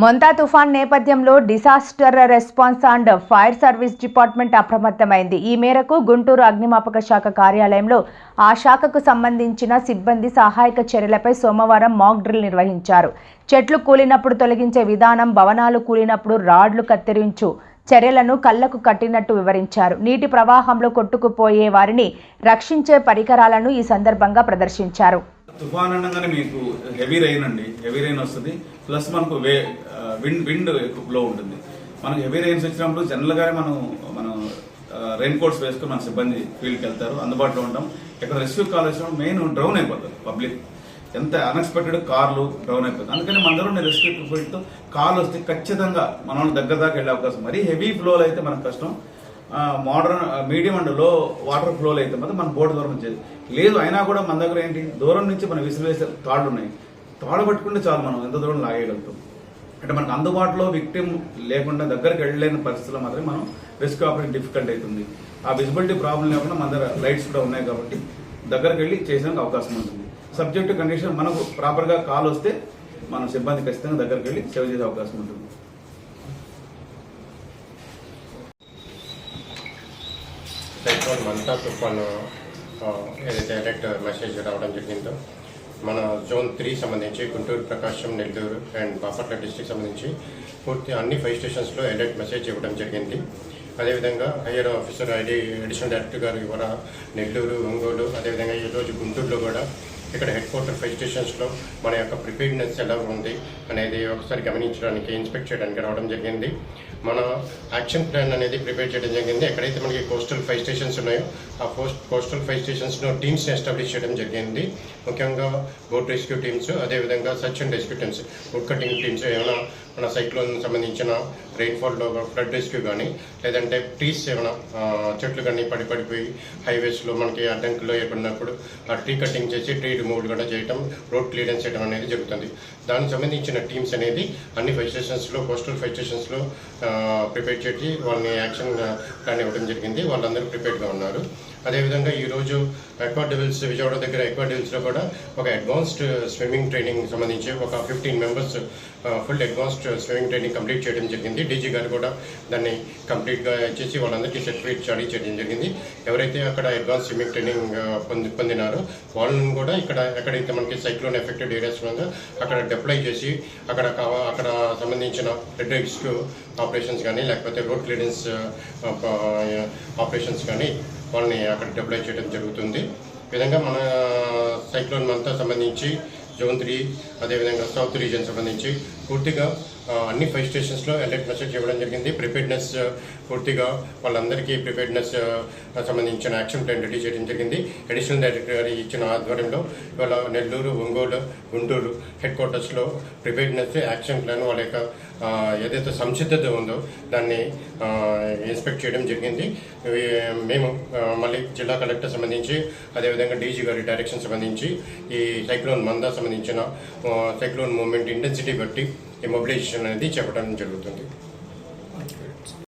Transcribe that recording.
మొంతా తుఫాన్ నేపథ్యంలో disaster response and fire service department అప్రమత్తమైంది. ఈ మేరకు గుంటూరు అగ్నిమాపక శాఖ కార్యాలయంలో ఆ శాఖకు సంబంధించిన సిబ్బంది సహాయక చర్యలపై సోమవారం మాక్ డ్రిల్ నిర్వహించారు. చెట్లు కూలినప్పుడు తొలగించే విధానం భవనాలు కూలినప్పుడు రాడ్లు కత్తిరించు చర్యలను కళ్ళకు కట్టినట్టు వివరించారు. నీటి ప్రవాహంలో కొట్టుకుపోయే వారిని రక్షించే పరికరాలను ఈ సందర్భంగా ప్రదర్శించారు. తుఫాన్ అనగానే మీకు హెవీ రైన్ అండి. హెవీ రైన్ వస్తుంది. ప్లస్ మనకు వే విండ్ విండ్ బ్లో ఉంటుంది. మనకు హెవీ రైన్స్ వచ్చినప్పుడు జనరల్గానే మనం మనం రెయిన్ కోట్స్ వేసుకుని మన సిబ్బంది ఫీల్డ్కి వెళ్తారు. అందుబాటులో ఉంటాం. ఇక్కడ రెస్క్యూ కాల్ వచ్చినప్పుడు మెయిన్ డ్రౌన్ అయిపోతారు పబ్లిక్ ఎంత అన్ఎక్స్పెక్టెడ్ కార్లు డౌన్ అయిపోతుంది. అందుకని మన దగ్గర రెస్క్యూ ఫీల్డ్తో కాల్ వస్తే ఖచ్చితంగా మన దగ్గర దాకా వెళ్ళే అవకాశం. మరీ హెవీ ఫ్లోలో అయితే మనకు కష్టం. మోడర్న్ మీడియం అండ్లో వాటర్ ఫ్లోలో అయితే మాత్రం మన బోర్డు దూరం వచ్చేది లేదు అయినా కూడా మన దగ్గర ఏంటి? దూరం నుంచి మనం విసిరివేసే తాళ్ళు ఉన్నాయి. తాడు పట్టుకుంటే చాలు మనం ఎంత దూరం లాగేయగలుగుతాం. అంటే మనకు అందుబాటులో విక్టిమ్ లేకుండా దగ్గరికి వెళ్ళలేని పరిస్థితుల్లో మాత్రమే మనం రెస్క్యూ ఆపరేషన్ డిఫికల్ట్ అవుతుంది. ఆ విజిబిలిటీ ప్రాబ్లం లేకుండా మన దగ్గర లైట్స్ కూడా ఉన్నాయి కాబట్టి దగ్గరికి వెళ్ళి చేసేందుకు అవకాశం ఉంటుంది. సబ్జెక్టు కండిషన్ మనకు ప్రాపర్గా కాల్ వస్తే మన సిబ్బంది ఖచ్చితంగా దగ్గరికి వెళ్ళి సేవ చేసే అవకాశం ఉంటుంది. వన్ మంతా తుఫాను ఆ, ఏదైతే డైరెక్ట్ మెసేజ్ రావడం జరిగిందో మన జోన్ త్రీ సంబంధించి గుంటూరు ప్రకాశం నెల్లూరు అండ్ బాపట్ల డిస్టిక్ సంబంధించి పూర్తి అన్ని ఫైవ్ స్టేషన్స్లో అలర్ట్ మెసేజ్ ఇవ్వడం జరిగింది. అదేవిధంగా higher officer ID additional director గారు కూడా నెల్లూరు ఒంగోలు అదేవిధంగా ఈరోజు గుంటూరులో కూడా ఇక్కడ హెడ్ క్వార్టర్ ఫైవ్ స్టేషన్స్లో మన యొక్క ప్రిపేర్నెస్ ఎలా ఉంది అనేది ఒకసారి గమనించడానికి ఇన్స్పెక్ట్ చేయడానికి రావడం జరిగింది. మన యాక్షన్ ప్లాన్ అనేది ప్రిపేర్ చేయడం జరిగింది. ఎక్కడైతే మనకి కోస్టల్ ఫైవ్ స్టేషన్స్ ఉన్నాయో ఆ పోస్ట్ కోస్టల్ ఫైవ్ స్టేషన్స్లో టీమ్స్ని ఎస్టాబ్లిష్ చేయడం జరిగింది. ముఖ్యంగా బోట్ రెస్క్యూ టీమ్స్ అదేవిధంగా search and rescue teams wood cutting teams ఏమైనా మన సైక్లోన్ సంబంధించిన రెయిన్ఫాల్లో ఫ్లడ్ రెస్క్యూ కానీ లేదంటే ట్రీస్ ఏమైనా చెట్లు కానీ పడి పడిపోయి హైవేస్లో మనకి అడ్డంకుల్లో ఏర్పడినప్పుడు ఆ ట్రీ కటింగ్ చేసి ట్రీ రిమూవ్ కూడా చేయటం రోడ్ క్లియరెన్స్ చేయడం అనేది జరుగుతుంది. దానికి సంబంధించిన టీమ్స్ అనేది అన్ని ఫైవ్ స్టేషన్స్లో కోస్టల్ ఫైవ్ స్టేషన్స్లో ప్రిపేర్ చేసి వాళ్ళని యాక్షన్ ప్లాన్ ఇవ్వడం జరిగింది. వాళ్ళందరూ ప్రిపేర్డ్గా ఉన్నారు. అదేవిధంగా ఈరోజు ఎక్వా డెవిల్స్ విజయవాడ దగ్గర ఎక్వా డెవిల్స్లో కూడా ఒక అడ్వాన్స్డ్ స్విమ్మింగ్ ట్రైనింగ్ సంబంధించి ఒక fifteen members full advanced swimming training complete చేయడం జరిగింది. డీజీ గారు కూడా దాన్ని కంప్లీట్గా చేసి వాళ్ళందరికీ సర్టిఫికేట్ జారీ చేయడం జరిగింది. ఎవరైతే అక్కడ అడ్వాన్స్ స్విమ్మింగ్ ట్రైనింగ్ పొంది పొందినారో వాళ్ళని కూడా ఇక్కడ ఎక్కడైతే మనకి సైక్లోన్ ఎఫెక్టెడ్ ఏరియాస్ ఉందో అక్కడ డిప్లై చేసి అక్కడ అక్కడ సంబంధించిన రెడ్ ఆపరేషన్ ఆపరేషన్స్ కానీ లేకపోతే రోడ్ క్లియరెన్స్ ఆపరేషన్స్ కానీ వాళ్ళని అక్కడ డిప్లాయ్ చేయడం జరుగుతుంది. విధంగా మన uh, సైక్లోన్ అంతా సంబంధించి జోన్ త్రీ అదేవిధంగా సౌత్ రీజియన్ సంబంధించి పూర్తిగా అన్ని ఫైవ్ స్టేషన్స్లో అలర్ట్ మెసేజ్ ఇవ్వడం జరిగింది. ప్రిపేర్డ్నెస్ పూర్తిగా వాళ్ళందరికీ ప్రిపేర్డ్నెస్ సంబంధించిన యాక్షన్ ప్లాన్ రెడీ చేయడం జరిగింది. అడిషనల్ డైరెక్టర్ గారి ఇచ్చిన ఆధ్వర్యంలో ఇవాళ నెల్లూరు ఒంగోలు గుంటూరు హెడ్ క్వార్టర్స్లో ప్రిపేర్డ్నెస్ యాక్షన్ ప్లాన్ వాళ్ళ యొక్క ఏదైతే సంసిద్ధత ఉందో దాన్ని ఇన్స్పెక్ట్ చేయడం జరిగింది. మేము మళ్ళీ జిల్లా కలెక్టర్ సంబంధించి అదేవిధంగా డీజీ గారి డైరెక్షన్ సంబంధించి ఈ సైక్లోన్ మందా సంబంధించిన సైక్లోన్ మూవ్మెంట్ ఇంటెన్సిటీ బట్టి ఈ మొబిలైజేషన్ అనేది చెప్పడం జరుగుతుంది.